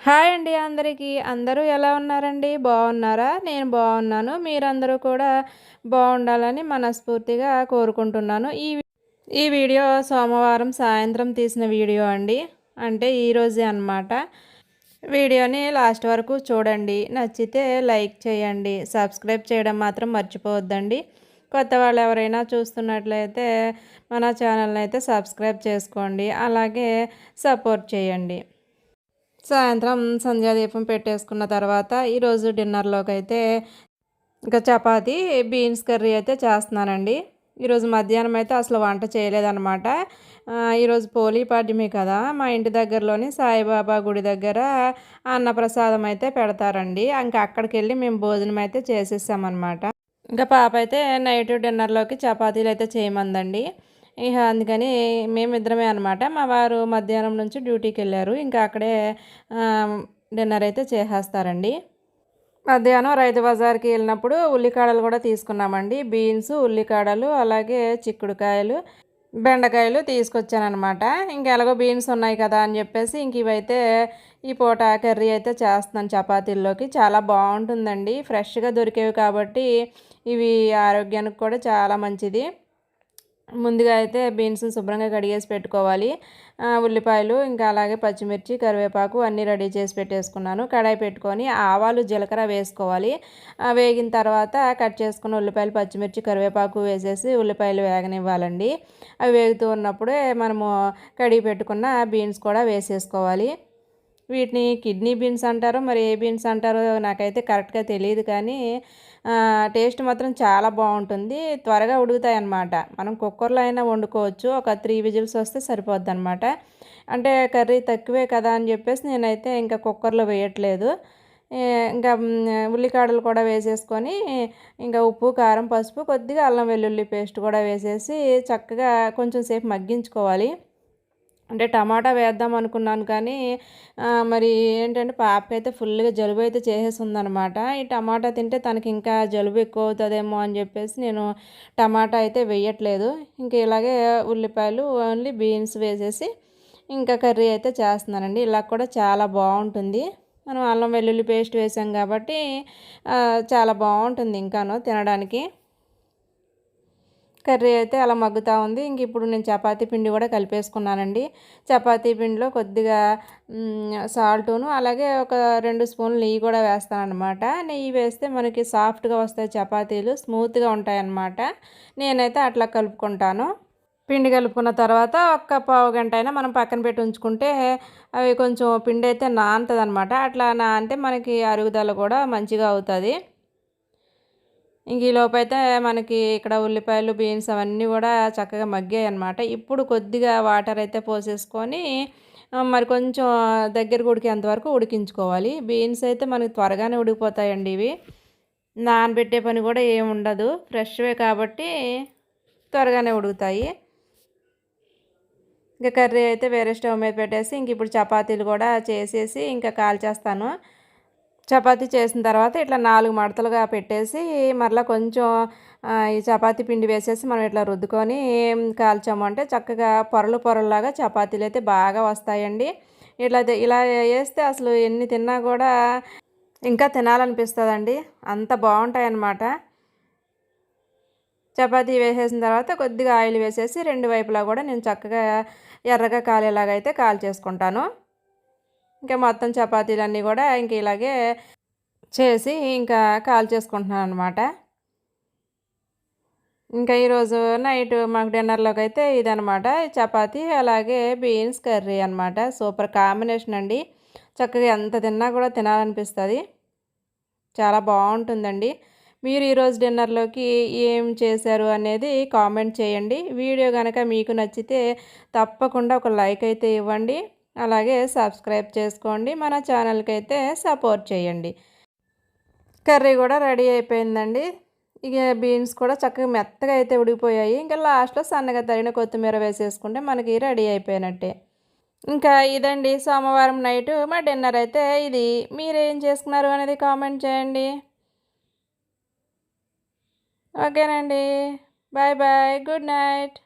Hi అండి అందరికీ. అందరూ ఎలా ఉన్నారండి? బాగున్నారా? నేను బాగున్నాను. మీరందరూ కూడా బాగుండాలని మనస్ఫూర్తిగా కోరుకుంటున్నాను. ఈ ఈ వీడియో సోమవారం సాయంత్రం తీసిన వీడియో అండి. అంటే ఈరోజే అనమాట వీడియోని లాస్ట్ వరకు చూడండి. నచ్చితే లైక్ చేయండి. సబ్స్క్రైబ్ చేయడం మాత్రం మర్చిపోవద్దండి. కొత్త వాళ్ళు ఎవరైనా చూస్తున్నట్లయితే మన ఛానల్ని అయితే సబ్స్క్రైబ్ చేసుకోండి. అలాగే సపోర్ట్ చేయండి. సాయంత్రం సంధ్యాదీపం పెట్టేసుకున్న తర్వాత ఈరోజు డిన్నర్లోకి అయితే ఇంకా చపాతి బీన్స్ కర్రీ అయితే చేస్తున్నానండి. ఈరోజు మధ్యాహ్నం అయితే అసలు వంట చేయలేదన్నమాట. ఈరోజు పోలీ పాడ్యమే కదా. మా ఇంటి దగ్గరలోని సాయిబాబా గుడి దగ్గర అన్నప్రసాదం అయితే పెడతారండి. ఇంకా అక్కడికి వెళ్ళి మేము భోజనం అయితే చేసేసామన్నమాట. ఇంకా పాప అయితే నైట్ డిన్నర్లోకి చపాతీలు అయితే చేయమందండి. ఇక అందుకని మేమిద్దరమే అనమాట మా వారు మధ్యాహ్నం నుంచి డ్యూటీకి వెళ్ళారు. ఇంకా అక్కడే డిన్నర్ అయితే చేసేస్తారండి. మధ్యాహ్నం రైతు బజార్కి వెళ్ళినప్పుడు ఉల్లికాడలు కూడా తీసుకున్నామండి. బీన్స్ ఉల్లికాడలు అలాగే చిక్కుడుకాయలు బెండకాయలు తీసుకొచ్చానమాట ఇంకెలాగో బీన్స్ ఉన్నాయి కదా అని చెప్పేసి ఇంక ఇవైతే ఈ పూట కర్రీ అయితే చేస్తున్నాను చపాతీల్లోకి. చాలా బాగుంటుందండి. ఫ్రెష్గా దొరికేవి కాబట్టి ఇవి ఆరోగ్యానికి కూడా చాలా మంచిది. ముందుగా అయితే బీన్స్ శుభ్రంగా కడిగేసి పెట్టుకోవాలి. ఉల్లిపాయలు ఇంకా అలాగే పచ్చిమిర్చి కరివేపాకు అన్నీ రెడీ చేసి పెట్టేసుకున్నాను. కడాయి పెట్టుకొని ఆవాలు జీలకర్ర వేసుకోవాలి. వేగిన తర్వాత కట్ చేసుకున్న ఉల్లిపాయలు పచ్చిమిర్చి కరివేపాకు వేసేసి ఉల్లిపాయలు వేగనివ్వాలండి. అవి వేగుతూ ఉన్నప్పుడే మనము కడిగి పెట్టుకున్న బీన్స్ కూడా వేసేసుకోవాలి. వీటిని కిడ్నీ బీన్స్ అంటారో. మరి ఏ బీన్స్ అంటారో నాకైతే కరెక్ట్గా తెలియదు కానీ టేస్ట్ మాత్రం చాలా బాగుంటుంది. త్వరగా ఉడుకుతాయి అన్నమాట మనం కుక్కర్లో అయినా వండుకోవచ్చు. ఒక త్రీ విజిల్స్ వస్తే సరిపోద్ది అనమాట అంటే కర్రీ తక్కువే కదా అని చెప్పేసి నేనైతే ఇంకా కుక్కర్లో వేయట్లేదు. ఇంకా ఉల్లికాడలు కూడా వేసేసుకొని ఇంకా ఉప్పు కారం పసుపు కొద్దిగా అల్లం వెల్లుల్లి పేస్ట్ కూడా వేసేసి చక్కగా కొంచెం సేపు మగ్గించుకోవాలి. అంటే టమాటా వేద్దాం అనుకున్నాను కానీ మరి ఏంటంటే పాపకైతే ఫుల్గా జలుబు అయితే చేసేస్తుందనమాట ఈ టమాటా తింటే తనకి ఇంకా జలుబు ఎక్కువ అవుతుందేమో అని చెప్పేసి నేను టమాటా అయితే వేయట్లేదు. ఇంకా ఇలాగే ఉల్లిపాయలు ఓన్లీ బీన్స్ వేసేసి ఇంకా కర్రీ అయితే చేస్తున్నానండి. ఇలా కూడా చాలా బాగుంటుంది. మనం అల్లం వెల్లుల్లి పేస్ట్ వేసాం కాబట్టి చాలా బాగుంటుంది ఇంకాను తినడానికి. కర్రీ అయితే అలా మగ్గుతూ ఉంది. ఇంక ఇప్పుడు నేను చపాతీ పిండి కూడా కలిపేసుకున్నానండి. చపాతీ పిండిలో కొద్దిగా సాల్టును అలాగే ఒక రెండు స్పూన్లు నెయ్యి కూడా వేస్తానమాట నెయ్యి వేస్తే మనకి సాఫ్ట్గా వస్తాయి చపాతీలు స్మూత్గా ఉంటాయి అన్నమాట నేనైతే అట్లా కలుపుకుంటాను. పిండి కలుపుకున్న తర్వాత ఒక్క పావు గంట అయినా మనం పక్కన పెట్టి ఉంచుకుంటే అవి కొంచెం పిండి అయితే నానుతుంది అనమాట అట్లా నానితే మనకి అరుగుదల కూడా మంచిగా అవుతుంది. ఇంక ఈ లోపైతే మనకి ఇక్కడ ఉల్లిపాయలు బీన్స్ అవన్నీ కూడా చక్కగా మగ్గాయి అనమాట ఇప్పుడు కొద్దిగా వాటర్ అయితే పోసేసుకొని మరి కొంచెం దగ్గర ఉడికేంత వరకు ఉడికించుకోవాలి. బీన్స్ అయితే మనకి త్వరగానే ఉడికిపోతాయండి ఇవి. నానబెట్టే పని కూడా ఏమి ఉండదు. ఫ్రెష్వే కాబట్టి త్వరగానే ఉడుకుతాయి. ఇంకా కర్రీ అయితే వేరే స్టవ్ మీద పెట్టేసి ఇంక ఇప్పుడు చపాతీలు కూడా చేసేసి ఇంకా కాల్చేస్తాను. చపాతీ చేసిన తర్వాత ఇట్లా నాలుగు మడతలుగా పెట్టేసి మరలా కొంచెం ఈ చపాతీ పిండి వేసేసి మనం ఇట్లా రుద్దుకొని కాల్చాము. అంటే చక్కగా పొరలు పొరల్లాగా చపాతీలు అయితే బాగా వస్తాయండి. ఇట్లా ఇలా వేస్తే అసలు ఎన్ని తిన్నా కూడా ఇంకా తినాలనిపిస్తుందండి. అంత బాగుంటాయన్నమాట. చపాతీ వేసేసిన తర్వాత కొద్దిగా ఆయిల్ వేసేసి రెండు వైపులా కూడా నేను చక్కగా ఎర్రగా కాలేలాగైతే కాల్ చేసుకుంటాను ఇంకా మొత్తం చపాతీలన్నీ కూడా ఇంక ఇలాగే చేసి ఇంకా కాల్ చేసుకుంటున్నాను అనమాట ఇంకా ఈరోజు నైట్ మాకు డిన్నర్లోకి అయితే ఇదనమాట చపాతీ అలాగే బీన్స్ కర్రీ అనమాట సూపర్ కాంబినేషన్ అండి. చక్కగా ఎంత తిన్నా కూడా తినాలనిపిస్తుంది. చాలా బాగుంటుందండి. మీరు ఈరోజు డిన్నర్లోకి ఏం చేశారు అనేది కామెంట్ చేయండి. వీడియో కనుక మీకు నచ్చితే తప్పకుండా ఒక లైక్ అయితే ఇవ్వండి. అలాగే సబ్స్క్రైబ్ చేసుకోండి. మన ఛానల్కి అయితే సపోర్ట్ చేయండి. కర్రీ కూడా రెడీ అయిపోయిందండి. ఇక బీన్స్ కూడా చక్కగా మెత్తగా అయితే ఉడికిపోయాయి. ఇంకా లాస్ట్లో సన్నగా తరిగిన కొత్తిమీర వేసేసుకుంటే మనకి రెడీ అయిపోయినట్టే. ఇంకా ఇదండి సోమవారం నైట్ మా డిన్నర్ అయితే ఇది. మీరేం చేసుకున్నారు అనేది కామెంట్ చేయండి. ఓకేనండి. Bye bye. Good night.